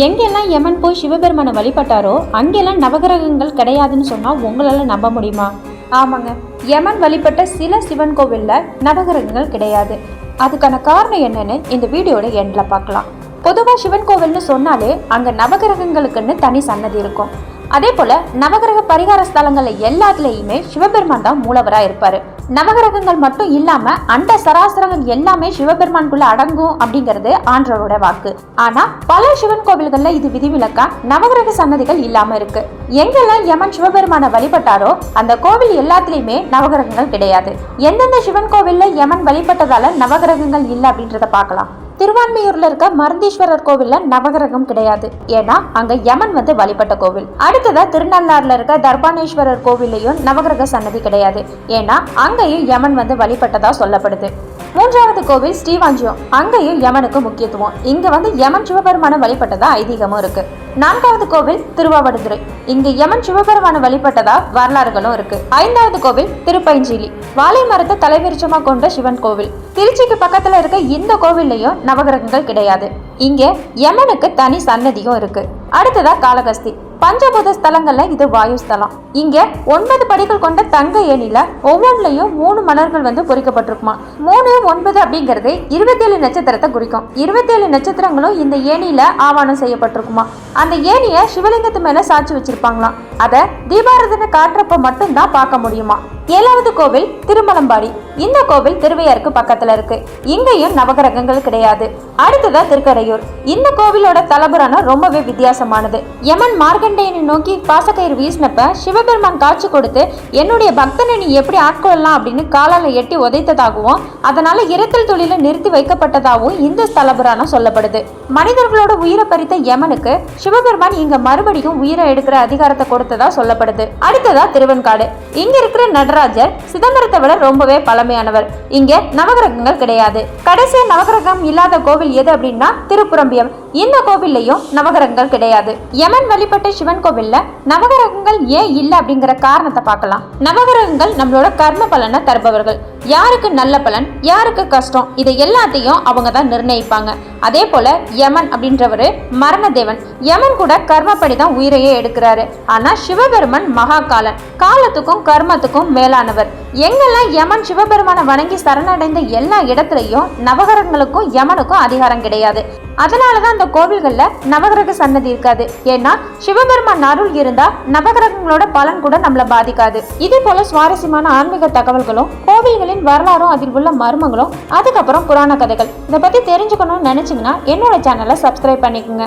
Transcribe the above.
எங்கெல்லாம் யமன் போய் சிவபெருமானை வழிபட்டாரோ அங்கெல்லாம் நவகிரகங்கள் கிடையாதுன்னு சொன்னால் உங்களால் நம்ப முடியுமா? ஆமாங்க. யமன் வழிபட்ட சில சிவன் கோவிலில் நவகிரகங்கள் கிடையாது. அதுக்கான காரணம் என்னன்னு இந்த வீடியோட எண்டில் பார்க்கலாம். பொதுவாக சிவன் கோவில்னு சொன்னாலே அங்கே நவகிரகங்களுக்குன்னு தனி சன்னதி இருக்கும். அதே போல் நவகிரக பரிகார ஸ்தலங்களில் எல்லாத்துலேயுமே சிவபெருமான் தான் மூலவராக இருப்பார். நவகிரகங்கள் மட்டும் இல்லாம அண்ட சராசரங்கள் எல்லாமே சிவபெருமானுக்குள்ள அடங்கும் அப்படிங்கிறது ஆண்டவரோட வாக்கு. ஆனா பல சிவன் கோவில்கள்ல இது விதிவிலக்கா நவகிரக சன்னதிகள் இல்லாம இருக்கு. எங்கெல்லாம் யமன் சிவபெருமானை வழிபட்டாரோ அந்த கோவில் எல்லாத்துலயுமே நவகிரகங்கள் கிடையாது. எந்தெந்த சிவன் கோவில்ல யமன் வழிபட்டதால நவகிரகங்கள் இல்லை அப்படின்றத பார்க்கலாம். திருவான்மையூர்ல இருக்க மருந்தீஸ்வரர் கோவில்ல நவகிரகம் கிடையாது. ஏன்னா அங்க யமன் வந்து வழிபட்ட கோவில். அடுத்ததா திருநள்ளாறுல இருக்க தர்பானேஸ்வரர் கோவில்லையும் நவகிரக சன்னதி கிடையாது. ஏன்னா அங்கேயும் யமன் வந்து வழிபட்டதா சொல்லப்படுது. மூன்றாவது கோவில் ஸ்ரீவாஞ்சியம். அங்கேயும் யமனுக்கு முக்கியத்துவம். இங்க வந்து யமன் சிவபெருமான வழிபட்டதா ஐதீகமும் இருக்கு. நான்காவது கோவில் திருவாவடுதுறை. இங்கு யமன் சிவபெருமான வழிபட்டதா வரலாறுகளும் இருக்கு. ஐந்தாவது கோவில் திருப்பைஞ்சிலி வாழை மரத்தை தலைவிருச்சமா கொண்ட சிவன் கோவில். திருச்சிக்கு பக்கத்துல இருக்க இந்த கோவில்லையும் நவகிரகங்கள் கிடையாது. இங்க யமனுக்கு தனி சன்னதியும் இருக்கு. அடுத்ததா காளகஸ்தி. பஞ்சபூத ஸ்தலங்கள்ல இது வாயு ஸ்தலம். இங்க ஒன்பது படிகள் கொண்ட தங்க ஏணில ஒவ்வொன்றிலையும் மூணு மலர்கள் வந்து பொறிக்கப்பட்டிருக்குமா. மூணு ஒன்பது அப்படிங்கிறது இருபத்தேழு நட்சத்திரத்தை குறிக்கும். இருபத்தேழு நட்சத்திரங்களும் இந்த ஏணியில ஆவானம் செய்யப்பட்டிருக்குமா. அந்த ஏணிய சிவலிங்கத்து மேல சாட்சி வச்சிருப்பாங்களாம். அதை தீபாரதனை காட்டுறப்ப மட்டும்தான் பார்க்க முடியுமா. ஏழாவது கோவில் திருமலம்பாடி. இந்த கோவில் திருவையாருக்கு பக்கத்துல இருக்கு. இங்கேயும் நவகிரகங்கள் கிடையாது. அடுத்ததா திருக்கடையூர் இந்த கோவிலோட தலபுராணம் ரொம்பவே வித்தியாசமானது. யமன் மார்க்கண்டேயனை நோக்கி பாசக்கயிறு வீசினப்ப சிவபெருமான் காட்சி கொடுத்து என்னுடைய பக்தனை நீ எப்படி ஆட்கொள்ளலாம்? அப்படின்னு காலால எட்டி உதைத்ததாகவும் அதனால இரத்தல் தொழில நிறுத்தி வைக்கப்பட்டதாகவும் இந்த ஸ்தலபுராணம் சொல்லப்படுது. மனிதர்களோட உயிரை பறித்த யமனுக்கு சிவபெருமான் இங்க மறுபடியும் உயிரை எடுக்கிற அதிகாரத்தை கொடுத்ததா சொல்லப்படுது. அடுத்ததா திருவெண்காடு. இங்க இருக்கிற நடராஜர் சிதம்பரத்தை விட ரொம்பவே பழமையானவர். இங்க நவகிரகங்கள் கிடையாது. கடைசியா நவகிரகம் இல்லாத கோவில் எது அப்படின்னா திருப்புரம்பியம். இந்த கோவில்லையும் நவகிரகங்கள் கிடையாது. யமன் வழிபட்ட சிவன் கோவில்ல நவகிரகங்கள் ஏன் இல்லை அப்படிங்கிற காரணத்தை பார்க்கலாம். நவகிரகங்கள் நம்மளோட கர்ம பலனை தருபவர்கள். யாருக்கு நல்ல பலன் யாருக்கு கஷ்டம் இதை எல்லாத்தையும் அவங்க தான் நிர்ணயிப்பாங்க. அதே போல யமன் அப்படின்றவர் மரணதேவன். யமன் கூட கர்மப்படி தான் உயிரையே எடுக்கிறாரு. ஆனா சிவபெருமன் மகாகாலன். காலத்துக்கும் கர்மத்துக்கும் மேலானவர். எங்கெல்லாம் யமன் சிவபெருமானை வணங்கி சரணடைந்த எல்லா இடத்துலையும் நவகரங்களுக்கும் யமனுக்கும் அதிகாரம் கிடையாது. அதனால தான் அந்த கோவில்களில் நவகிரக சன்னதி இருக்காது. ஏன்னா சிவபெருமான் அருள் இருந்தால் நவகிரகங்களோட பலன் கூட நம்மளை பாதிக்காது. இதே போல சுவாரஸ்யமான ஆன்மீக தகவல்களும் கோவில்களின் வரலாறும் அதில் உள்ள மர்மங்களும் அதுக்கப்புறம் புராண கதைகள். இதை பற்றி தெரிஞ்சுக்கணும்னு நினச்சிங்கன்னா என்னோட சேனலை சப்ஸ்கிரைப் பண்ணிக்கோங்க.